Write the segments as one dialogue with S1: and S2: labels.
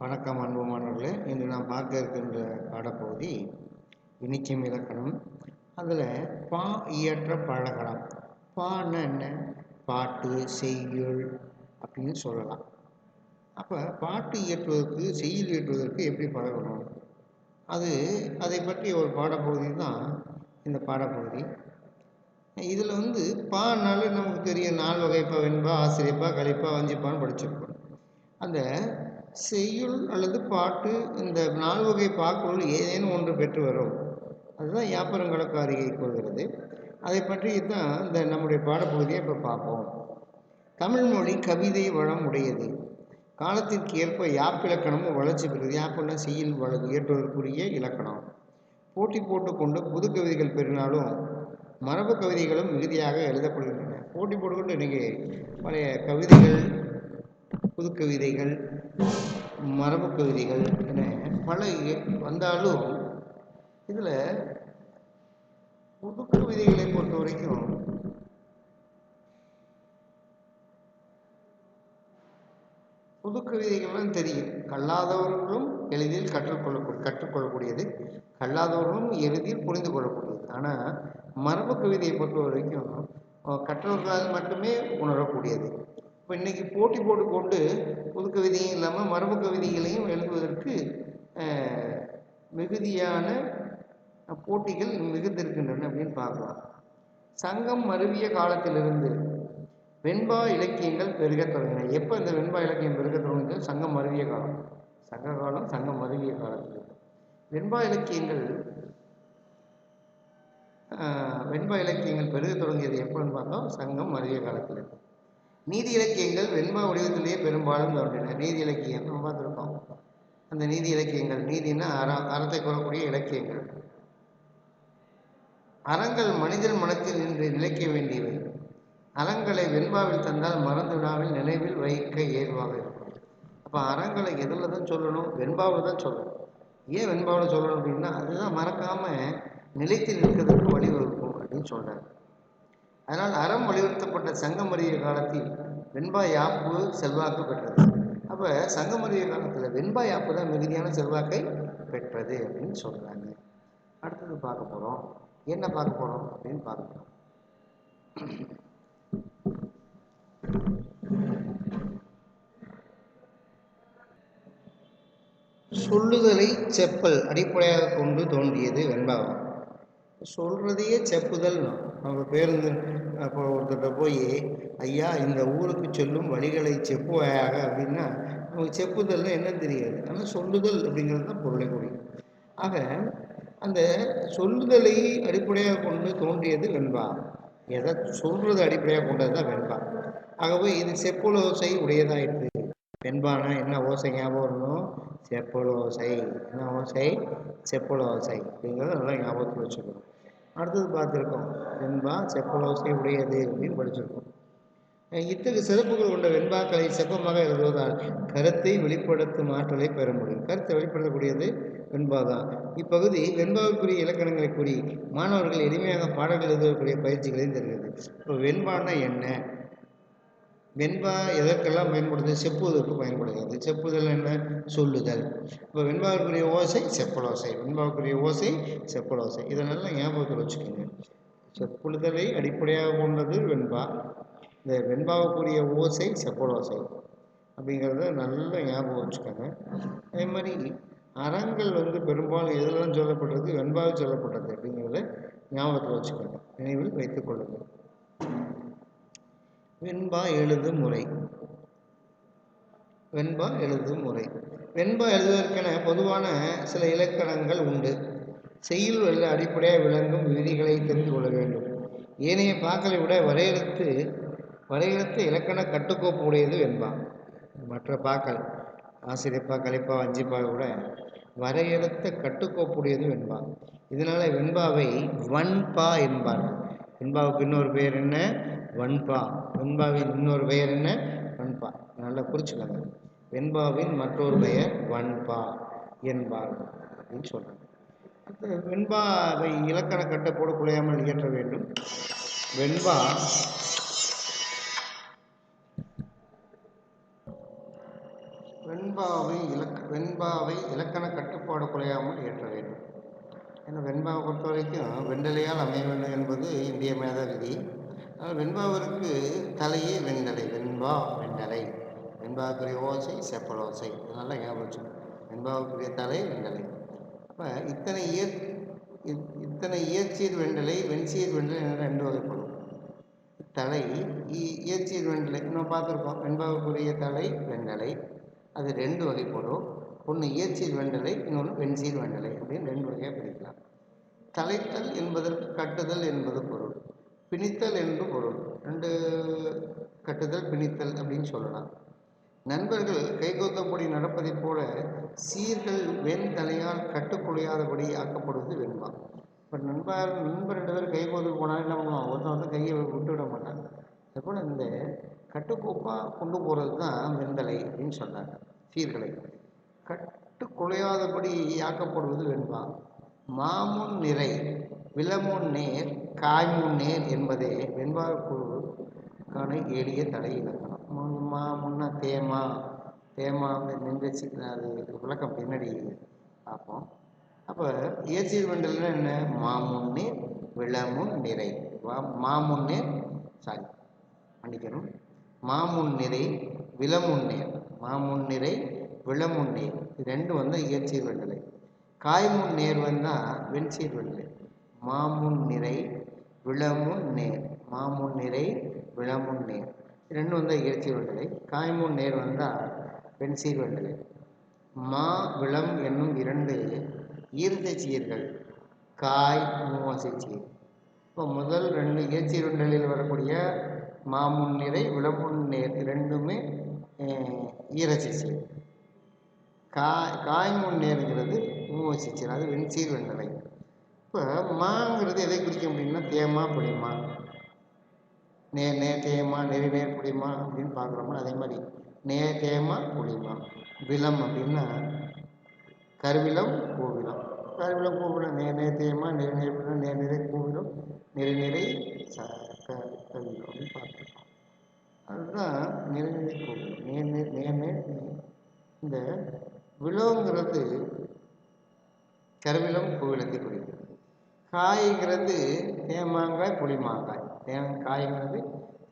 S1: வணக்கம் அன்பு மாணவர்களே இன்று நாம் பார்க்க இருக்கின்ற பாடப்பகுதி இனிச்சம் இலக்கணம் அதில் பா இயற்ற பழகலாம். பான்னா என்ன? பாட்டு செய்யுள் அப்படின்னு சொல்லலாம். அப்போ பாட்டு இயற்றுவதற்கு செய்யுள் இயற்றுவதற்கு எப்படி பழகணும்? அது அதை பற்றி ஒரு பாடப்பகுதி தான் இந்த பாடப்பகுதி. இதில் வந்து பானாலே நமக்கு தெரியும் நாள் வகைப்பா வெண்பா ஆசிரியப்பா கழிப்பா வஞ்சிப்பான்னு படிச்சிருக்கோம் அந்த செய்யுள் அல்லது பாட்டு இந்த நால் வகை பாக்குள் ஏதேனும் ஒன்று பெற்று வரும். அதுதான் யாப்பரங்கலக்காரிகை கூறுகிறது அதை பற்றி தான் இந்த நம்முடைய பாடப்பகுதியை இப்போ பார்ப்போம். தமிழ்மொழி கவிதை வளம் உடையது. காலத்திற்கு ஏற்ப யாப்பிலக்கணமும் வளர்ச்சி பெறுகிறது யாப்புன்னா செய்யில் வள இயற்றுவதற்குரிய இலக்கணம். போட்டி போட்டுக்கொண்டு புது கவிதைகள் பெறினாலும் மரபு கவிதைகளும் மிகுதியாக எழுதப்படுகின்றன. போட்டி போட்டுக்கொண்டு இன்றைக்கி பழைய கவிதைகள் புது கவிதைகள் மரபு கவிதைகள் என பல வந்தாலும் இதில் புது கவிதைகளை பொறுத்த வரைக்கும் புது கவிதைகள்லாம் தெரியும். கல்லாதவர்களும் எளிதில் கற்றுக்கொள்ள கற்றுக்கொள்ளக்கூடியது கல்லாதவர்களும் எளிதில் புரிந்து கொள்ளக்கூடியது. ஆனால் மரபு கவிதையை பொறுத்த வரைக்கும் கற்றவர்களால் மட்டுமே உணரக்கூடியது. இப்போ இன்றைக்கி போட்டி போட்டுக்கொண்டு புது கவிதையும் இல்லாமல் மரபு கவிதைகளையும் எழுதுவதற்கு மிகுதியான போட்டிகள் மிகுந்திருக்கின்றன அப்படின்னு பார்க்கலாம். சங்கம் மருவிய காலத்திலிருந்து வெண்பா இலக்கியங்கள் பெருக தொடங்கின. எப்போ இந்த வெண்பா இலக்கியம் பெருக தொடங்குது? சங்கம் மருவிய காலம். சங்க காலம் சங்கம் மருவிய காலத்தில் வெண்பா இலக்கியங்கள் வெண்பா இலக்கியங்கள் பெருக தொடங்கியது எப்போன்னு பார்த்தோம் சங்கம் மருவிய காலத்தில் நீதி இலக்கியங்கள் வெண்பா வடிவத்திலேயே பெரும்பாலும் தோன்றின. நீதி இலக்கியம் நம்ம பார்த்துருக்கோம் அந்த நீதி இலக்கியங்கள் நீதினா அற அறத்தை கூறக்கூடிய இலக்கியங்கள். அறங்கள் மனிதன் மனத்தில் நின்று நிலைக்க வேண்டியவை. அறங்களை வெண்பாவில் தந்தால் மறந்து விடாமல் நினைவில் வைக்க ஏதுவாக இருக்கும். அப்போ அறங்களை எதில் தான் சொல்லணும்? வெண்பாவில் தான் சொல்லணும். ஏன் வெண்பாவில் சொல்லணும் அப்படின்னா அதுதான் மறக்காமல் நிலைத்து நிற்கிறதுக்கு வழிவகுக்கும் அப்படின்னு சொல்கிறார் அதனால் அறம் வலியுறுத்தப்பட்ட சங்கமறிய காலத்தில் வெண்பா யாப்பு செல்வாக்கு பெற்றது. அப்போ சங்கமறிய காலத்தில் வெண்பா யாப்பு தான் மிகுதியான செல்வாக்கை பெற்றது அப்படின்னு சொல்கிறாங்க அடுத்தது பார்க்க போகிறோம் என்ன பார்க்க போகிறோம் அப்படின்னு பார்க்க போகிறோம் சொல்லுதலை செப்பல் அடிப்படையாக கொண்டு தோன்றியது வெண்பாவம் சொல்கிறதையே செப்புதல் அவங்க பேருந்து அப்போ ஒருத்தர்கிட்ட போய் ஐயா இந்த ஊருக்கு சொல்லும் வழிகளை செப்புவாயாக? அப்படின்னா அவங்க செப்புதல்னா என்னன்னு தெரியாது. ஆனால் சொல்லுதல் அப்படிங்கிறது தான் பொருளை குறிக்கும். ஆக அந்த சொல்லுதலை அடிப்படையாக கொண்டு தோன்றியது வெண்பா. எதை சொல்றது அடிப்படையாக கொண்டது தான் வெண்பா. ஆகவே இது செப்புல ஓசை உடையதாயிற்று. வெண்பானா என்ன ஓசை ஞாபகம் வரணும் செப்பல் ஓசை. என்ன ஓசை? செப்பல் ஓசை. அப்படிங்கிறத நல்லா ஞாபகத்தில் வச்சுக்கணும். அடுத்தது பார்த்துருக்கோம். வெண்பா செப்பலோசை உடையது அப்படின்னு படிச்சிருக்கோம். இத்தகைய சிறப்புகள் கொண்ட வெண்பாக்களை செப்பமாக எழுதுவதால் கருத்தை வெளிப்படுத்தும் ஆற்றலை பெற முடியும். கருத்தை வெளிப்படுத்தக்கூடியது வெண்பா தான் இப்பகுதி வெண்பாவுக்குரிய இலக்கணங்களை கூறி மாணவர்கள் எளிமையாக பாடல்கள் எழுதக்கூடிய பயிற்சிகளையும் தருகிறது. இப்போ வெண்பானா என்ன? வெண்பா எதற்கெல்லாம் பயன்படுது? செப்புவதற்கு பயன்படுகிறது. செப்புதல் என்ன? சொல்லுதல். இப்போ வெண்பாவுக்குரிய ஓசை செப்பலோசை. வெண்பாவுக்குரிய ஓசை செப்பலோசை. இதை நல்லா ஞாபகத்தில் வச்சுக்கோங்க. செப்புழுதலை அடிப்படையாக கொண்டது வெண்பா. இந்த வெண்பாவுக்குரிய ஓசை செப்பலோசை அப்படிங்கிறத நல்லா ஞாபகம் வச்சுக்கோங்க. அதே மாதிரி அறங்கள் வந்து பெரும்பாலும் எதுலாம் சொல்லப்பட்டது வெண்பாவில் சொல்லப்பட்டது அப்படிங்கிறத ஞாபகத்தில் வச்சுக்கோங்க. நினைவில் வைத்துக் கொள்ளுங்கள். வெண்பா எழுது முறை. வெண்பா எழுதும் முறை. வெண்பா எழுதுவதற்கென பொதுவான சில இலக்கணங்கள் உண்டு. செய்யுள் எழுத அடிப்படையாக விளங்கும் விதிகளை தெரிந்து கொள்ள வேண்டும். ஏனைய பாக்களை விட வரையறுத்து வரையறுத்து இலக்கண கட்டுக்கோப்பு உடையது வெண்பா. மற்ற பாக்கள் ஆசிரியப்பா கலிப்பா வஞ்சிப்பா விட வரையறுத்த கட்டுக்கோப்புடையது வெண்பா. இதனால வெண்பாவை வன்பா என்பார்கள். வெண்பாவுக்கு இன்னொரு பெயர் என்ன? வன்பா வெண்பாவின் இன்னொரு பெயர் என்ன? வன்பா நல்லா குறிச்சுக்கோங்க வெண்பாவின் மற்றொரு பெயர் வன்பா என்பார் அப்படின்னு சொல்கிறாங்க வெண்பாவை இலக்கண கட்டப்போடு குலையாமல் இயற்ற வேண்டும். வெண்பா வெண்பா வெண்பாவை இலக்க வெண்பாவை இலக்கண கட்டுப்பாடு குறையாமல் ஏற்ற வேண்டும். ஏன்னா வெண்பாவை பொறுத்த வரைக்கும் வெண்டலையால் அமைய வேண்டும் என்பது இந்திய மேத விதி. ஆனால் வெண்பாவிற்கு தலையே வெண்டலை வெண்பா வெண்டலை வெண்பாவுக்குரிய ஓசை செப்பல் ஓசை. இதெல்லாம் ஞாபகம் வெண்பாவுக்குரிய தலை வெண்டலை அப்போ இத்தனை இய இத்தனை இயற்சீர் வெண்டலை வெண்சீர் வெண்டலை என ரெண்டு வகைப்படும். தலை இ- இயற்சீர் வெண்டலை இன்னும் பார்த்துருக்கோம் வெண்பாவுக்குரிய தலை வெண்டலை அது ரெண்டு வகைப்படும். ஒன்று இயற்சீர் வெண்டலை இன்னொன்று வெண்சீர் வெண்டலை அப்படின்னு ரெண்டு வகையாக பிரிக்கலாம். தலைத்தல் என்பதற்கு கட்டுதல் என்பது பொருள். பிணித்தல் என்று பொருள். ரெண்டு கட்டுதல் பிணித்தல் அப்படின்னு சொல்லலாம். நண்பர்கள் கைகோத்தபடி நடப்பதைப் போல சீர்கள் வெண் தலையால் கட்டுக்குலையாதபடி ஆக்கப்படுவது வெண்பா. இப்போ நண்பர் நண்பர் ரெண்டு பேரும் கைகோத்து போனால் என்ன பண்ணுவான்? ஒருத்தன் வந்து கையை விட்டு விட மாட்டாங்க அதுபோல் இந்த கட்டுக்கோப்பாக கொண்டு போகிறது தான் வெண்தலை அப்படின்னு சொன்னாங்க. சீர்களை. கட்டு குலையாதபடி ஆக்கப்படுவது வெண்பா மாமுன் நிறை விலமுன் நேர் காய்முன் நேர் என்பதே வெண்பா குழுக்கான எளிய தலை இலக்கணம். மா முன்ன தேமா தேமா வந்து நின்றுச்சு அது விளக்கம் பின்னாடி பார்ப்போம். அப்போ இயற்சீர் வண்டல்னா என்ன? மாமுன்னே விளமுன் நிறை. வா- மாமுன்னே சாரி மன்னிக்கணும். மாமுன்னிறை விலமுன்னேர் விளமுன் நீர் இது ரெண்டும் வந்து இயற்சீர் வெண்டலை காய்முன் நேர் வந்தால் வெண்சீர் வெண்ணிலை. மாமுன் நிறை விளமுன் நேர். மாமுன் நிறை விளமுன் நேர். ரெண்டு ரெண்டும் வந்து இயற்சீர் வெண்டலை காய்முன் நேர் வந்தால் வெண்சீர் வெண்டலை மா விளம் என்னும் இரண்டு ஈர்த்த சீர்கள். காய் மூவசை சீர். இப்போ முதல் ரெண்டு இயற்சி வெண்டலில் வரக்கூடிய மாமுன் நிறை விளமுன் நேர். ரெண்டுமே ஈரசி சீர். காய் காய்முன்னேருங்கிறது மூவசி சீர் அது வெண்சீர் வெண்டலை இப்போ மாங்கிறது எதை குறிக்கும் அப்படின்னா தேமா புளிமா நேர் நே தேமா நெறி நேர் புளிமா அப்படின்னு பார்க்குறோம்னா அதே மாதிரி நே தேமா புளிமா விலம் அப்படின்னா கருவிலம் கோவிலம் கருவிலம் கோவிலம் நே நே தேமா நெறி நேர் புளிமா நே நிறை கோவிலம் நெறி நிறை ச க அப்படின்னு பார்த்துருக்கோம். அதுதான் நிறை கோவிலம் நேர் நேர் நேர் நேர் நே- இந்த விலோங்கிறது கருவிலம் கோவிலத்தை குறிக்கிறது. காய்ங்கிறது தேமாங்காய் புளிமாங்காய். தே காய்ங்கிறது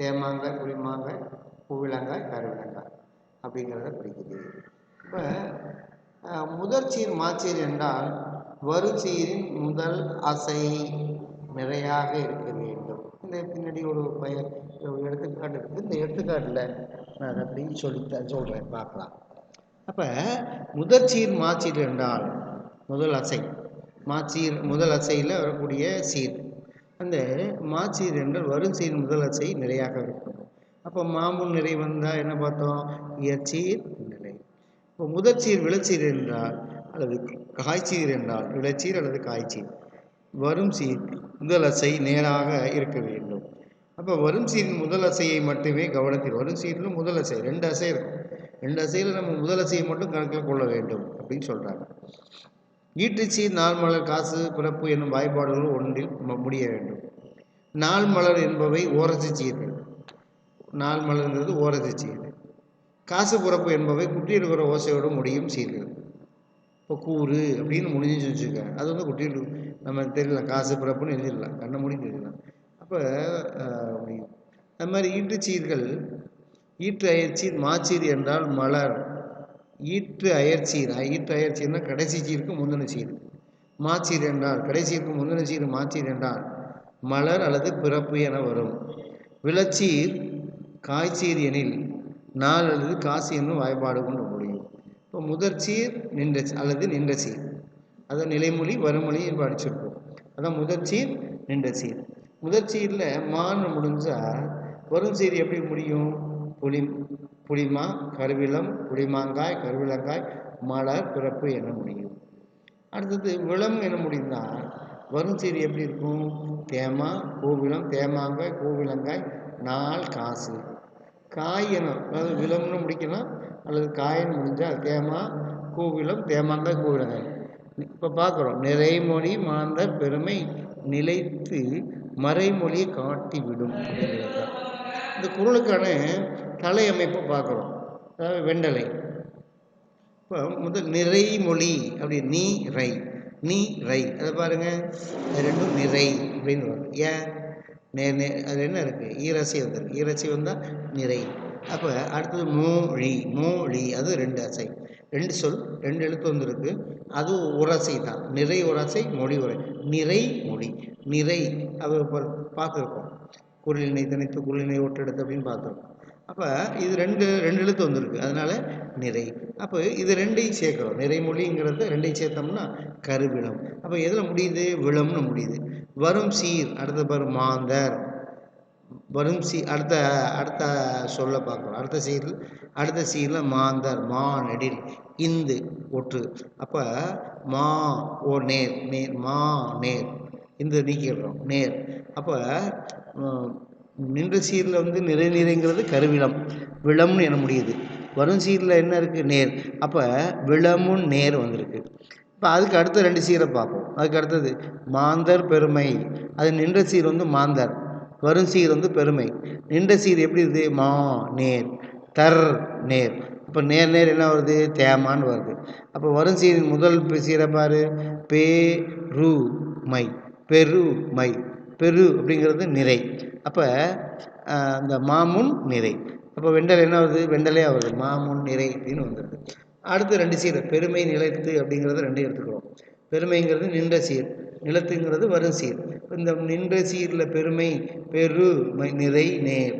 S1: தேமாங்காய் புளிமாங்காய் பூவிலங்காய் கருவிலங்காய் அப்படிங்கிறத குறிக்குது இப்போ முதற்சீர் மாச்சீர் என்றால் வருச்சீரின் முதல் அசை நிறையாக இருக்க வேண்டும். இந்த பின்னாடி ஒரு பய எடுத்துக்காட்டு இருக்குது இந்த எடுத்துக்காட்டில் நான் அப்படின்னு சொல்லி சொல்கிறேன் பார்க்கலாம். அப்போ முதற்சீர் மாச்சீர் என்றால் முதல் அசை. மாச்சீர் முதல் அசையில் வரக்கூடிய சீர். அந்த மாச்சீர் என்றால் வரும் சீர் முதல் அசை நிறையாக இருக்கும். அப்போ மாமுன் நிறை வந்தால் என்ன பார்த்தோம்? இயற்சீர் நிலை. இப்போ முதற்சீர் விளைச்சீர் என்றால் அல்லது காய்ச்சீர் என்றால் விளைச்சீர் அல்லது காய்ச்சீர். வரும் சீர் முதல் அசை நேராக இருக்க வேண்டும். அப்போ வரும் சீரின் முதல் அசையை மட்டுமே கவனத்தில் வரும் சீரில் முதல் அசை. ரெண்டு அசை இருக்கும். ரெண்டு அசையில் நம்ம முதல் அசையை மட்டும் கணக்கில் கொள்ள வேண்டும் அப்படின்னு சொல்கிறாங்க ஈட்டுச்சீர் நாள் மலர் காசு பிறப்பு என்னும் வாய்ப்பாடுகள் ஒன்றில் முடிய வேண்டும். நாள் மலர் என்பவை ஓரசிச்சீர்கள் சீர்கள். நாள் மலர்ங்கிறது ஓரசு சீர்கள். காசு பிறப்பு என்பவை குட்டியிருக்கிற ஓசையோடு முடியும் சீர்கள். இப்போ கூறு அப்படின்னு முடிஞ்சுன்னு வச்சுக்க அது வந்து குட்டியில் நம்ம தெரியல காசு பிறப்புன்னு எழுதிடலாம். கண்ணை மூடி எழுதிடலாம். அப்போ முடியும். அது மாதிரி ஈட்டுச்சீர்கள் ஈற்று அயற்சி மாச்சீர் என்றால் மலர். ஈற்று அயற்சீர் ஈற்று அயற்சீர்னா கடைசி சீருக்கு முந்தின சீர். மாச்சீர் என்றால் கடைசிக்கு முந்தின சீர் மாச்சீர் என்றால் மலர் அல்லது பிறப்பு என வரும். விளச்சீர் காய்ச்சீர் எனில் நாள் அல்லது காசு என்னும் வாய்ப்பாடு கொண்டு முடியும். இப்போ முதற்சீர் நின்ற அல்லது நின்ற சீர். அதான் நிலைமொழி வருமொழி படிச்சிருப்போம் அதான் முதற்சீர் நின்ற சீர். முதற்சீரில் மான்னு முடிஞ்சால் வரும் சீர் எப்படி முடியும்? புளி புளிமா கருவிலம் புளிமாங்காய் கருவிலங்காய் மலர் பிறப்பு என முடியும். அடுத்தது விளம் என முடிந்தால் வரும் சீர் எப்படி இருக்கும்? தேமா கோவிலம் தேமாங்காய் கோவிலங்காய் நாள் காசு. காய் என அதாவது விலம்னு முடிக்கலாம் அல்லது காயின்னு முடிஞ்சால் தேமா கோவிலம் தேமாங்காய் கோவிலங்காய் இப்போ பார்க்குறோம் நிறைமொழி மாந்த பெருமை நிலைத்து மறைமொழியை காட்டிவிடும். அப்படிங்கிறது தான். இந்த குரலுக்கான தலை அமைப்பை பார்க்குறோம். அதாவது வெண்டலை இப்போ முதல் நிறைமொழி அப்படி நீ ரை நீ ரை அதை பாருங்கள் அது ரெண்டும் நிறை அப்படின்னு வரும். ஏன் நே நே அது என்ன இருக்குது ஈரசி வந்து ஈரசி வந்தால் நிறை. அப்போ அடுத்தது மொழி. மொழி அது ரெண்டு அசை. ரெண்டு சொல் ரெண்டு எழுத்து வந்திருக்கு. அது உரசை தான். நிறை உரசை மொழி உரை. நிறை மொழி. நிறை அது பார்த்துருக்கோம் குரலினை தனித்து குரலினை ஒட்டெடுத்து அப்படின்னு பார்த்துருக்கோம் அப்போ இது ரெண்டு ரெண்டு எழுத்து வந்திருக்கு. அதனால் நிறை. அப்போ இது ரெண்டையும் சேர்க்குறோம். நிறைமொழிங்கிறது ரெண்டையும் சேர்த்தோம்னா கருவிளம். அப்போ எதில் முடியுது? விளம்னு முடியுது. வரும் சீர் அடுத்த பாரு மாந்தர். வரும் சீ அடுத்த அடுத்த சொல்ல பார்க்குறோம். அடுத்த சீரில் அடுத்த சீரில் மாந்தர் மா நெடில் இந்து ஒற்று. அப்போ மா ஓ நேர் நேர் மா நேர். இந்த நீக்கிடுறோம். நேர். அப்போ நின்ற சீரில் வந்து நிறை நிறைங்கிறது கருவிளம் விளம்னு என முடியுது. வரும் சீரில் என்ன இருக்குது நேர். அப்போ விளமும் நேர் வந்திருக்கு. இப்போ அதுக்கு அடுத்த ரெண்டு சீரை பார்ப்போம். அதுக்கு அடுத்தது மாந்தர் பெருமை. அது நின்ற சீர் வந்து மாந்தர். வரும் சீர் வந்து பெருமை. நின்ற சீர் எப்படி இருக்குது மா நேர். தர் நேர். இப்போ நேர் நேர் என்ன வருது? தேமான்னு வருது. அப்போ வரும் சீரின் முதல் சீரை பாரு. பே ரு மை. பெரு மை பெரு அப்படிங்கிறது நிறை. அப்போ அந்த மாமுன் நிறை. அப்போ வெண்டல் என்ன வருது? வெண்டலே வருது. மாமுன் நிறை அப்படின்னு வந்துடுது அடுத்து ரெண்டு சீர். பெருமை நிலைத்து அப்படிங்கிறத ரெண்டு எடுத்துக்கிறோம். பெருமைங்கிறது நின்ற சீர். நிலத்துங்கிறது வரும் சீர். இந்த நின்ற சீரில் பெருமை பெரு நிறை நேர்.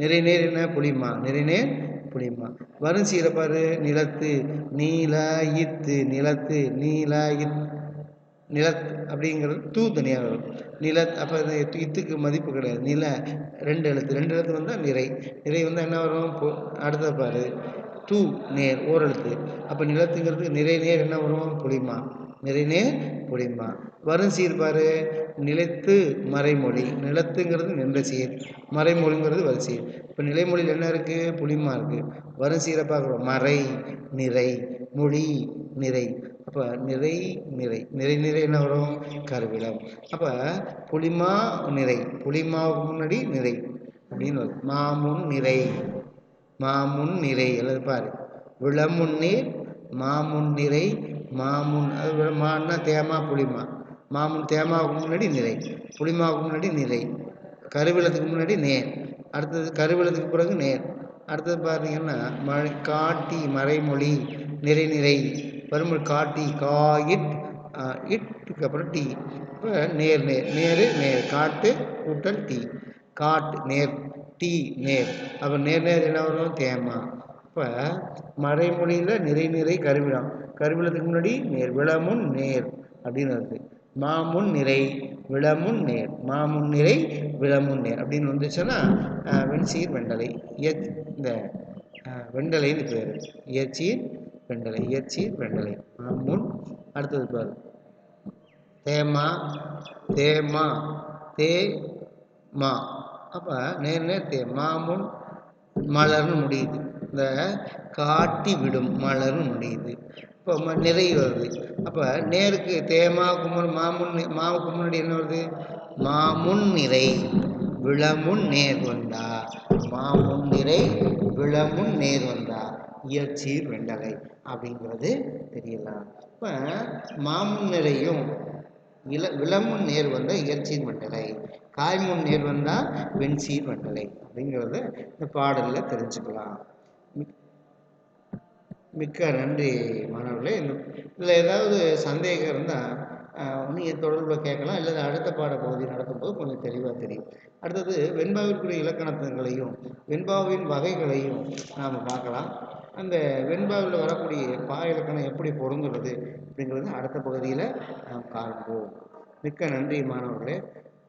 S1: நிறை நேர் என்ன? புளிமா. நிறை நேர் புளிமா. வரும் சீரை பாரு. நிலத்து நீலாயித்து நிலத்து நீலாயித் நிலத் அப்படிங்கிறது தூ தனியாக வரும். நிலத் அப்போ இத்துக்கு மதிப்பு கிடையாது. நில ரெண்டு எழுத்து. ரெண்டு எழுத்து வந்தால் நிறை. நிறை வந்தால் என்ன வரும்? பொ அடுத்த பாரு. தூ நேர் ஓரெழுத்து. அப்போ நிலத்துங்கிறது நிறை நேர் என்ன வரும்? புளிமா நிறை நேர் வரும் சீர் பாரு. நிலைத்து மறைமொழி. நிலத்துங்கிறது நின்ற சீர். மறைமொழிங்கிறது வரும் சீர். இப்போ நிலைமொழியில் என்ன இருக்குது புளிமா இருக்குது வரும் சீரை பார்க்குறோம். மறை நிறை மொழி நிறை. அப்போ நிறை நிறை. நிறை நிறை என்ன வரும்? கருவிடம் அப்போ புளிமா நிறை. புளிமாவுக்கு முன்னாடி நிறை. அப்படின்னு வரும். மாமுன் நிறை. மாமுன் நிறை. அல்லது பாரு. விளமுன்னீர் மாமுன் நிறை. மாமுன் அது மான்னா தேமா புளிமா. மாமுன் தேமாவுக்கு முன்னாடி நிறை புளிமாவுக்கு முன்னாடி நிறை. கருவிலத்துக்கு முன்னாடி நேர். அடுத்தது கருவிலத்துக்கு பிறகு நேர். அடுத்தது பார்த்தீங்கன்னா மழை காட்டி மறைமொழி நிறை நிறை. வறுமொழி காட்டி கா இட் இட்டுக்கு அப்புறம் டீ. இப்போ நேர் நேர். நேரு நேர். காட்டு கூட்டல் டீ. காட்டு நேர். டீ நேர். அப்போ நேர் நேர் என்ன வரும்? தேமா. இப்போ மறைமொழியில் நிறை நிறை கருவிடம் கருவிளத்துக்கு முன்னாடி நேர் விளமுன் நேர் அப்படின்னு வருது. மாமுன் நிறை விளமுன் நேர். மாமுன் நிறை விளமுன் நேர் அப்படின்னு வந்துச்சுன்னா வெண்சீர் வெண்டலை. இயற் இந்த வெண்டலைன்னு பேர். இயற்சீர் வெண்டலை. இயற்சீர் வெண்டலை. மாமுன் அடுத்தது பாரு. தேமா தேமா தே மா அப்போ நேர் நேர் தே மாமுன் மலர்னு முடியுது. இந்த காட்டி விடும் மலர்னு முடியுது. இப்போ ம நிறை வருது. அப்போ நேருக்கு தேமா குமர் மாமுன் மாவு மாவுக்கு என்ன வருது? மாமுன் நிறை விளமுன் நேர் வந்தா மாமுன் நிறை விளமுன் நேர் வந்தா இயற்சி வெண்டலை அப்படிங்கிறது தெரியலாம். இப்போ மாமுன் நிறையும் இள விளமுன் நேர் வந்தால் இயற்சியின் மண்டலை காய்முன் நேர் வந்தால் வெண்சீர் மண்டலை அப்படிங்கிறத இந்த பாடலில் தெரிஞ்சுக்கலாம். மிக்க நன்றி மாணவர்களே. இல்லை இதில் ஏதாவது சந்தேகம் இருந்தால் நீங்கள் தொடர்பில் கேட்கலாம். இல்லை அடுத்த பாட பகுதி நடக்கும்போது கொஞ்சம் தெளிவாக தெரியும். அடுத்தது வெண்பாவிற்குரிய இலக்கணங்களையும் வெண்பாவின் வகைகளையும் நாம் பார்க்கலாம். அந்த வெண்பாவில் வரக்கூடிய பா இலக்கணம் எப்படி பொருந்துறது அப்படிங்கிறது அடுத்த பகுதியில் நாம் காண்போம். மிக்க நன்றி மாணவர்களே.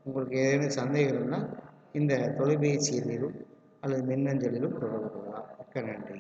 S1: உங்களுக்கு ஏதேனும் சந்தேகம் இருந்தால் இந்த தொலைபேசியிலும் அல்லது மின்னஞ்சலிலும் தொடர்பு கொள்ளலாம். மிக்க நன்றி.